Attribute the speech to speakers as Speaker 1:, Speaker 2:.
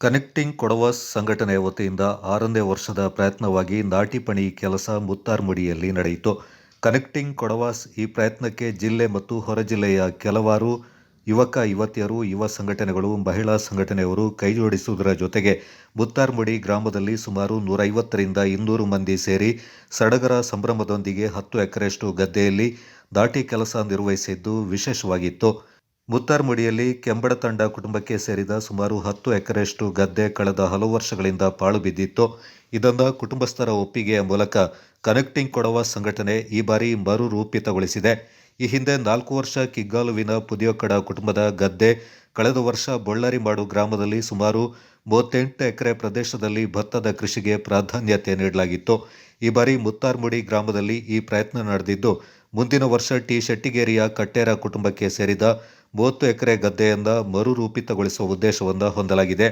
Speaker 1: Connecting Kodavas ಸಂಘಟನೆಯ ವತಿಯಿಂದ ಆರನೇ ವರ್ಷದ ಪ್ರಯತ್ನವಾಗಿ ನಾಟಿ ಪಣಿ ಕೆಲಸ ಮುತ್ತಾರ್ಮುಡಿಯಲ್ಲಿ ನಡೆಯಿತು. ಕನೆಕ್ಟಿಂಗ್ ಕೊಡವಾಸ್ ಈ ಪ್ರಯತ್ನಕ್ಕೆ ಜಿಲ್ಲೆ ಮತ್ತು ಹೊರ ಜಿಲ್ಲೆಯ ಕೆಲವಾರು ಯುವಕ, ಯುವತಿಯರು, ಯುವ ಸಂಘಟನೆಗಳು, ಮಹಿಳಾ ಸಂಘಟನೆಯವರು ಕೈಜೋಡಿಸುವುದರ ಜೊತೆಗೆ ಮುತ್ತಾರ್ಮುಡಿ ಗ್ರಾಮದಲ್ಲಿ ಸುಮಾರು ನೂರೈವತ್ತರಿಂದ ಇನ್ನೂರು ಮಂದಿ ಸೇರಿ ಸಡಗರ ಸಂಭ್ರಮದೊಂದಿಗೆ ಹತ್ತು ಎಕರೆಯಷ್ಟು ಗದ್ದೆಯಲ್ಲಿ ದಾಟಿ ಕೆಲಸ ನಿರ್ವಹಿಸಿದ್ದು ವಿಶೇಷವಾಗಿತ್ತು. ಮುತ್ತಾರ್ಮುಡಿಯಲ್ಲಿ ಕೆಂಬಡ ತಂಡ ಕುಟುಂಬಕ್ಕೆ ಸೇರಿದ ಸುಮಾರು ಹತ್ತು ಎಕರೆಯಷ್ಟು ಗದ್ದೆ ಕಳೆದ ಹಲವು ವರ್ಷಗಳಿಂದ ಪಾಳು ಬಿದ್ದಿತ್ತು. ಇದನ್ನು ಕುಟುಂಬಸ್ಥರ ಒಪ್ಪಿಗೆಯ ಮೂಲಕ ಕನೆಕ್ಟಿಂಗ್ ಕೊಡವ ಸಂಘಟನೆ ಈ ಬಾರಿ ಮರುರೂಪಿತಗೊಳಿಸಿದೆ ಈ ಹಿಂದೆ ನಾಲ್ಕು ವರ್ಷ ಕಿಗ್ಗಾಲುವಿನ ಪುದಿಯೋಕಡ ಕುಟುಂಬದ ಗದ್ದೆ ಕಳೆದ ವರ್ಷ ಬೊಳ್ಳರಿಮಾಡು ಗ್ರಾಮದಲ್ಲಿ ಸುಮಾರು ಮೂವತ್ತೆಂಟು ಎಕರೆ ಪ್ರದೇಶದಲ್ಲಿ ಭತ್ತದ ಕೃಷಿಗೆ ಪ್ರಾಧಾನ್ಯತೆ ನೀಡಲಾಗಿತ್ತು. ಈ ಬಾರಿ ಮುತ್ತಾರ್ಮುಡಿ ಗ್ರಾಮದಲ್ಲಿ ಈ ಪ್ರಯತ್ನ ನಡೆದಿದ್ದು, ಮುಂದಿನ ವರ್ಷ ಟಿ ಶೆಟ್ಟಿಗೇರಿಯ ಕಟ್ಟೇರ ಕುಟುಂಬಕ್ಕೆ ಸೇರಿದ ಮೂವತ್ತು ಎಕರೆ ಗದ್ದೆಯಿಂದ ಮರುರೂಪಿತಗೊಳಿಸುವ ಉದ್ದೇಶವನ್ನು ಹೊಂದಲಾಗಿದೆ.